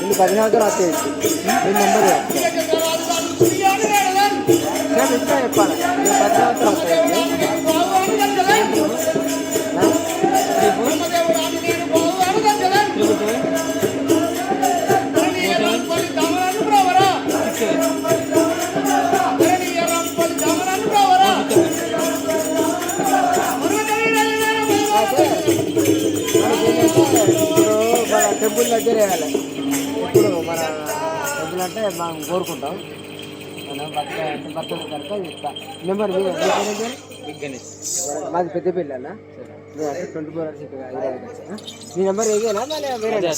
నేను పది సంవత్సరాలు వస్తాయి నేను నెంబర్ నేను ఇట్లా చెప్పాలి నేను పది సంవత్సరాలు వస్తాయి ఇప్పుడు మన టెంపుల్ దగ్గర వేయాలి ఇప్పుడు మన అంటే మనం కోరుకుంటాం. మన భర్త అంటే భర్త కనుక చెప్తా. నెంబర్ మీద మీ పేరు ఏం పేరు? మాది పెద్ద అంటే ట్వంటీ ఫోర్ అవర్స్? మీ నెంబర్ ఏదేనా మళ్ళీ వేరే?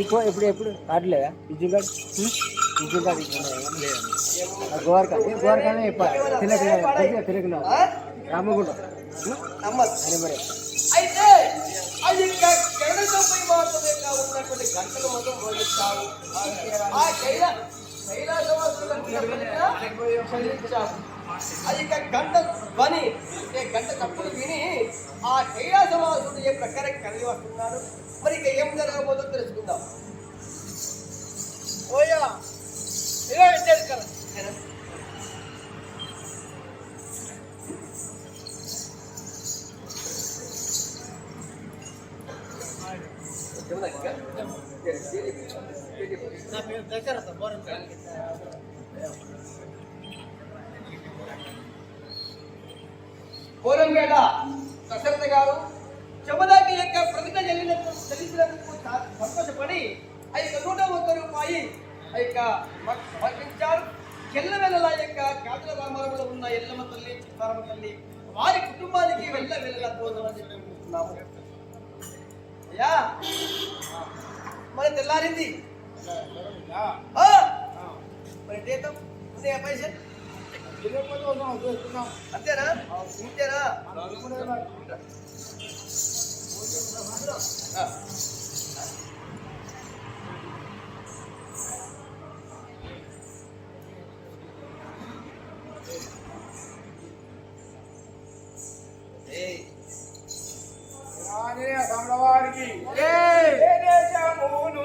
ఇంకో ఎప్పుడు ఎప్పుడు? కార్డు లేదా? విద్యుత్ కార్డు? విద్యుత్ కార్డు గోవార్ కార్డు గోవార్ కార్డు చెప్పాలి. తిలకన తిలకన రామగుండం. నెంబరే అయితే అది ఇంకా మాత్రమేగా ఉన్నటువంటి గంటలు మొత్తం మోగిస్తావు ఆ కైల కైలాసవాసులను చెల్లించావు అది గంట ధ్వని గంట తప్పులు విని ఆ కైలాసవాసుడు ఏ ప్రకారం కలిగి వస్తున్నాడు మరి ఇక ఏం జరగబోదో తెలుసుకుందాం. ఓయా ఇలా పెట్టారు కదా కోలంపేట దశరథ గారు చెమదాకి యొక్క ప్రతిజ్ఞ చెల్లినట్టు చెల్లించినందుకు సంతోషపడి ఆ యొక్క నూట ఒక్క రూపాయి ఆ యొక్క మాకు సమర్పించారు ఎల్లవెల్లల యొక్క కాకుల రామారంలో ఉన్న ఎల్లమ్మ తల్లి చిత్తారమ్మ తల్లి వారి కుటుంబానికి వెళ్ళ వెళ్ళల పోదామని చెప్పి అనుకుంటున్నాము. అయ్యా మరి తెల్లారింది! మరి జీతం ఉన్నాయా పైసలు అంతేనా? ఇంతేనా. ఆంజనేయ స్వామివారికి ఏ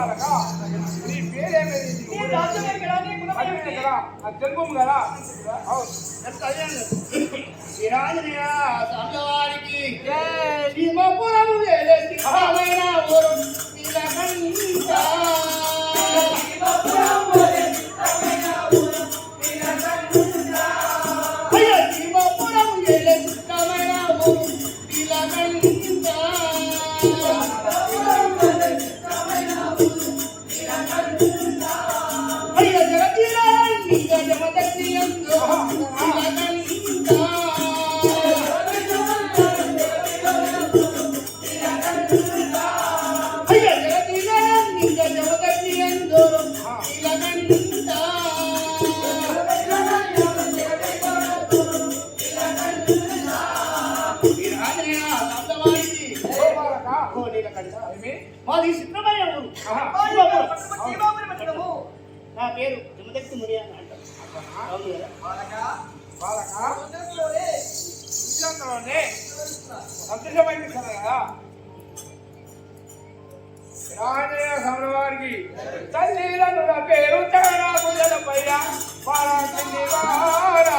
ఓ బాలక నీ పేరేమిటి అదే కదా. స్వామివారికి భీమపురం వేలేసి మాది సిద్ధమైన ఊరు. నా పేరు జమదక్తి ముని అని అంటారు. రాజయ్య సమరవారికి తల్లిదండ్రుల పేరు చరణాకు జలపయ్య బాలకింది వారా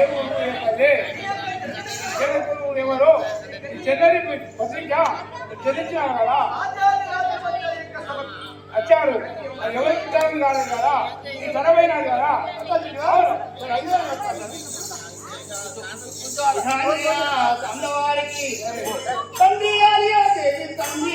ఏ ఊరు ఏంటంటే ఎవరు చెన్నరి పత్రిక చదివించిన కదా వచ్చారు అది తరం కాదు కదా? ఈ తరమైన కదా? అవును. అమ్మవారికి తండ్రి తండ్రి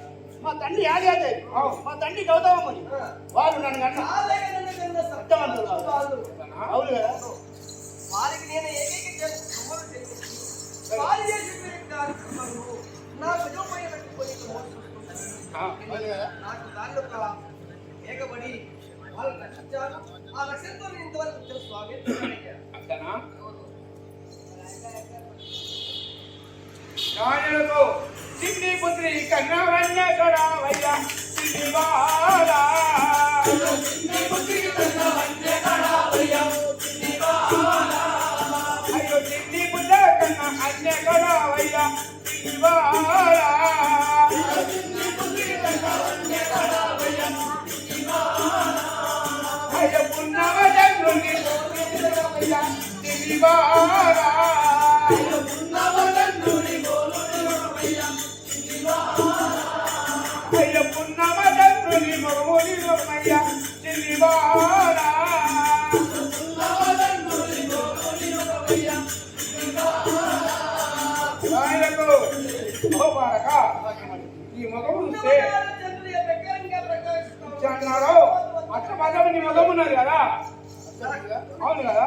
మా తండ్రి ఆర్యాదేవి మా తండ్రి గౌతమని వాళ్ళు నన్ను. వాళ్ళు అవును కదా? వారికి నేను ఏకైక వారి చేసిన కార్యక్రమాలు నా భుజంపై పెట్టుకొని మోసుకుంటున్నాను. ఆ, అవును కదా? నాకు దానిలో ఏకబడి వాళ్ళు రక్షించారు. ఆ రక్షణతో నేను ఇంతవరకు వచ్చాను స్వామి. అంతనా నాయనకు చిన్ని పుత్రి కన్నవన్న కడావయ్య చిన్ని బాలా అయ్యో చిన్ని పుత్ర కన్న అన్న కడావయ్య చిన్ని బాలా ఈ మగము చూస్తే అన్నారు అట్ల మగము నీ మగము ఉన్నది కదా? అవును కదా?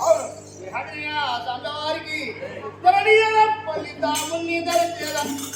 అవును. హరియ దండవారికి ధరణీయల ఫలితాముని దరచేద నీలకంఠ. అయ్యో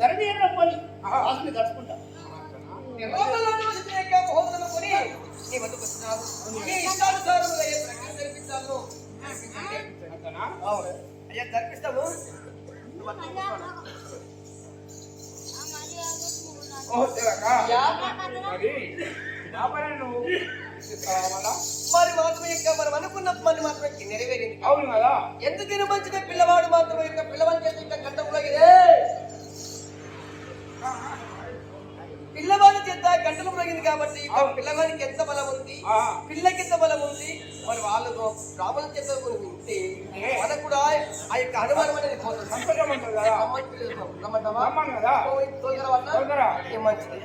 ధరణి జరిపిస్తాము. ఓ తిలక, మరి నా పని నువ్వు ఇస్తావా మళ్ళా? మరి మాత్రం యొక్క మనం అనుకున్న పని మాత్రం నెరవేరింది. అవును కదా. ఎందుకైనా మంచిదే పిల్లవాడు మాత్రం యొక్క పిల్లవాడి చేతి గంట పిల్లవాడి చేత గంటలు ముగింది కాబట్టి ఇక పిల్లవాడికి ఎంత బలం ఉంది. పిల్లకి ఎంత బలం ఉంది? మరి వాళ్ళకు రావణ చేత వింటే మనకు కూడా ఆ యొక్క అనుమానం అనేది పోతుంది. మంచిది?